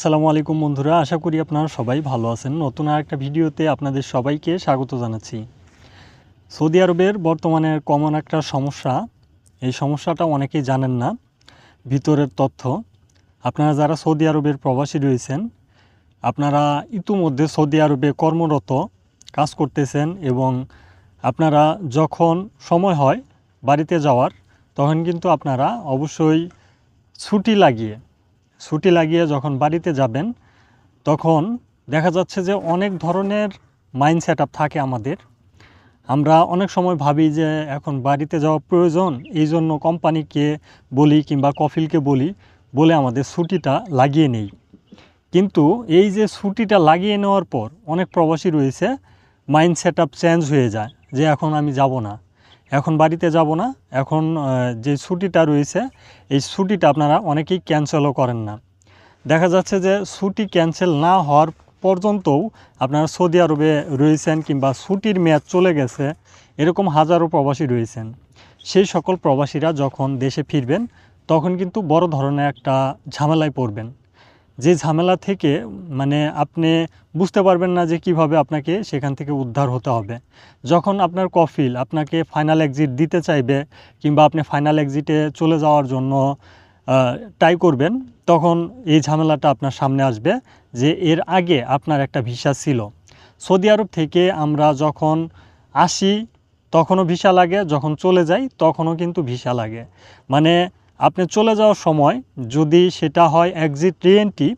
আসসালামু আলাইকুম বন্ধুরা, আশা করি আপনারা সবাই ভালো আছেন। নতুন আর একটা ভিডিওতে আপনাদের সবাইকে স্বাগত জানাচ্ছি। সৌদি আরবের বর্তমানে কমন একটা সমস্যা, এই সমস্যাটা অনেকেই জানেন না। ভিতরের তথ্য, আপনারা যারা সৌদি আরবের প্রবাসী রয়েছেন, আপনারা ইতিমধ্যে সৌদি আরবে কর্মরত কাজ করতেছেন এবং আপনারা যখন সময় হয় বাড়িতে যাওয়ার, তখন কিন্তু আপনারা অবশ্যই ছুটি লাগিয়ে ছুটি লাগিয়ে যখন বাড়িতে যাবেন, তখন দেখা যাচ্ছে যে অনেক ধরনের মাইন্ড সেট থাকে আমাদের। আমরা অনেক সময় ভাবি যে এখন বাড়িতে যাওয়া প্রয়োজন, এই জন্য কোম্পানিকে বলি কিংবা কফিলকে বলি বলে আমাদের ছুটিটা লাগিয়ে নেই। কিন্তু এই যে ছুটিটা লাগিয়ে নেওয়ার পর অনেক প্রবাসী রয়েছে, মাইন্ড সেট চেঞ্জ হয়ে যায় যে এখন আমি যাব না। এখন বাড়িতে যাব না। এখন যে ছুটিটা রয়েছে, এই ছুটিটা আপনারা অনেকেই ক্যান্সেলও করেন না। দেখা যাচ্ছে যে ছুটি ক্যান্সেল না হওয়ার পর্যন্তও আপনারা সৌদি আরবে রয়েছেন কিংবা ছুটির মেয়াদ চলে গেছে, এরকম হাজারো প্রবাসী রয়েছেন। সেই সকল প্রবাসীরা যখন দেশে ফিরবেন, তখন কিন্তু বড় ধরনের একটা ঝামেলায় পড়বেন। যে ঝামেলা থেকে মানে আপনি বুঝতে পারবেন না যে কীভাবে আপনাকে সেখান থেকে উদ্ধার হতে হবে। যখন আপনার কফিল আপনাকে ফাইনাল এক্সিট দিতে চাইবে কিংবা আপনি ফাইনাল এক্সিটে চলে যাওয়ার জন্য ট্রাই করবেন, তখন এই ঝামেলাটা আপনার সামনে আসবে যে এর আগে আপনার একটা ভিসা ছিল। সৌদি আরব থেকে আমরা যখন আসি, তখনও ভিসা লাগে, যখন চলে যাই, তখনও কিন্তু ভিসা লাগে। মানে আপনি চলে যাওয়ার সময় যদি সেটা হয় এক্সিট রিএনটি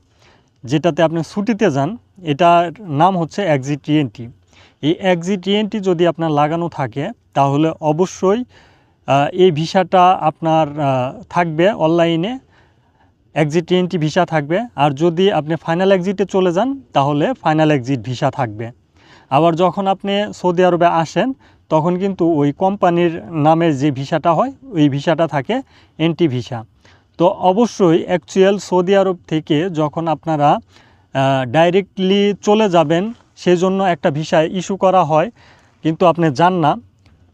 যেটাতে আপনি ছুটিতে যান, এটার নাম হচ্ছে এক্সিট রিএনটি এই এক্সিট রিএনটি যদি আপনার লাগানো থাকে, তাহলে অবশ্যই এই ভিসাটা আপনার থাকবে অনলাইনে এক্সিট টিএনটি ভিসা থাকবে। আর যদি আপনি ফাইনাল এক্সিটে চলে যান, তাহলে ফাইনাল এক্সিট ভিসা থাকবে। আবার যখন আপনি সৌদি আরবে আসেন তখন কিন্তু ওই কোম্পানির নামের যে ভিসাটা হয়, ওই ভিসাটা থাকে এনটি ভিসা। তো অবশ্যই অ্যাকচুয়াল সৌদি আরব থেকে যখন আপনারা ডাইরেক্টলি চলে যাবেন সেই জন্য একটা ভিসা ইস্যু করা হয়, কিন্তু আপনি যান না।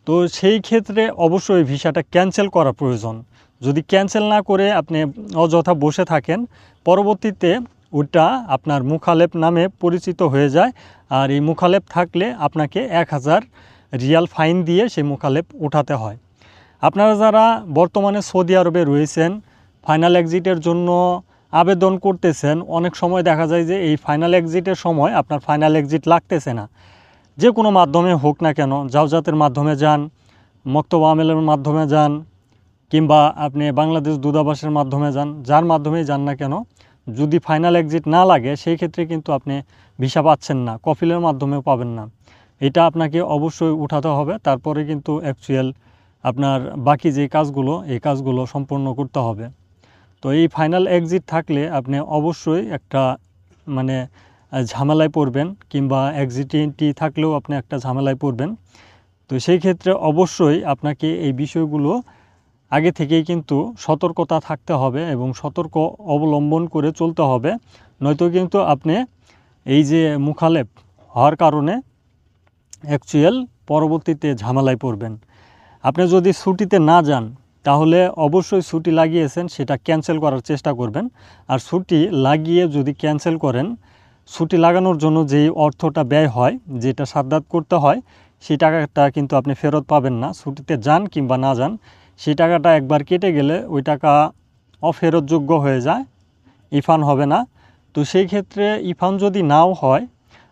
তো সেই ক্ষেত্রে অবশ্যই ভিসাটা ক্যান্সেল করা প্রয়োজন। যদি ক্যান্সেল না করে আপনি অযথা বসে থাকেন, পরবর্তীতে ওটা আপনার মুখালেপ নামে পরিচিত হয়ে যায়, আর এই মুখালেপ থাকলে আপনাকে এক হাজার রিয়াল ফাইন দিয়ে সেই মুখালেপ উঠাতে হয়। আপনারা যারা বর্তমানে সৌদি আরবে রয়েছেন, ফাইনাল এক্সিটের জন্য আবেদন করতেছেন, অনেক সময় দেখা যায় যে এই ফাইনাল এক্সিটের সময় আপনার ফাইনাল এক্সিট লাগতেছে না। যে কোনো মাধ্যমে হোক না কেন জাওজাতের মাধ্যমে যান, মক্তব আমেলের মাধ্যমে যান, কিংবা আপনি বাংলাদেশ দূতাবাসের মাধ্যমে যান, যার মাধ্যমেই যান না কেন, যদি ফাইনাল এক্সিট না লাগে, সেই ক্ষেত্রে কিন্তু আপনি ভিসা পাচ্ছেন না, কফিলের মাধ্যমেও পাবেন না। এটা আপনাকে অবশ্যই উঠাতে হবে। তারপরে কিন্তু অ্যাকচুয়াল আপনার বাকি যে কাজগুলো, এই কাজগুলো সম্পূর্ণ করতে হবে। তো এই ফাইনাল এক্সিট থাকলে আপনি অবশ্যই একটা মানে ঝামেলায় পড়বেন কিংবা এক্সিটেন্টি থাকলেও আপনি একটা ঝামেলায় পড়বেন। তো সেই ক্ষেত্রে অবশ্যই আপনাকে এই বিষয়গুলো আগে থেকেই কিন্তু সতর্কতা থাকতে হবে এবং সতর্ক অবলম্বন করে চলতে হবে। নয়তো কিন্তু আপনি এই যে মুখালেপ হওয়ার কারণে অ্যাকচুয়াল পরবর্তীতে ঝামেলায় পড়বেন। আপনি যদি ছুটিতে না যান, তাহলে অবশ্যই ছুটি লাগিয়েছেন, সেটা ক্যান্সেল করার চেষ্টা করবেন। আর ছুটি লাগিয়ে যদি ক্যান্সেল করেন, ছুটি লাগানোর জন্য যেই অর্থটা ব্যয় হয়, যেটা সাদ্দাত করতে হয়, সেই টাকাটা কিন্তু আপনি ফেরত পাবেন না। ছুটিতে যান কিংবা না যান, সেই টাকাটা একবার কেটে গেলে ওই টাকা অফেরতযোগ্য হয়ে যায় ইফান হবে না। তো সেই ক্ষেত্রে ইফান যদি নাও হয়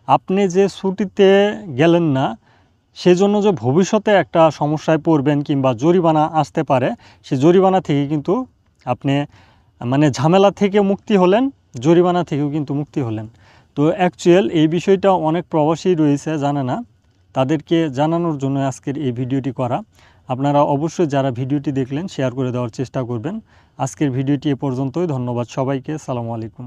আপনি যে ছুটিতে গেলেন না, সেজন্য যে ভবিষ্যতে একটা সমস্যায় পড়বেন কিংবা জরিমানা আসতে পারে, সে জরিমানা থেকে কিন্তু আপনি মানে ঝামেলা থেকে মুক্তি হলেন, জরিমানা থেকেও কিন্তু মুক্তি হলেন। তো অ্যাকচুয়াল এই বিষয়টা অনেক প্রবাসী রয়েছে, জানে না। তাদেরকে জানানোর জন্য আজকের এই ভিডিওটি করা। আপনারা অবশ্যই যারা ভিডিওটি দেখলেন শেয়ার করে দেওয়ার চেষ্টা করবেন। আজকের ভিডিওটি এ পর্যন্তই। ধন্যবাদ সবাইকে। সালামু আলাইকুম।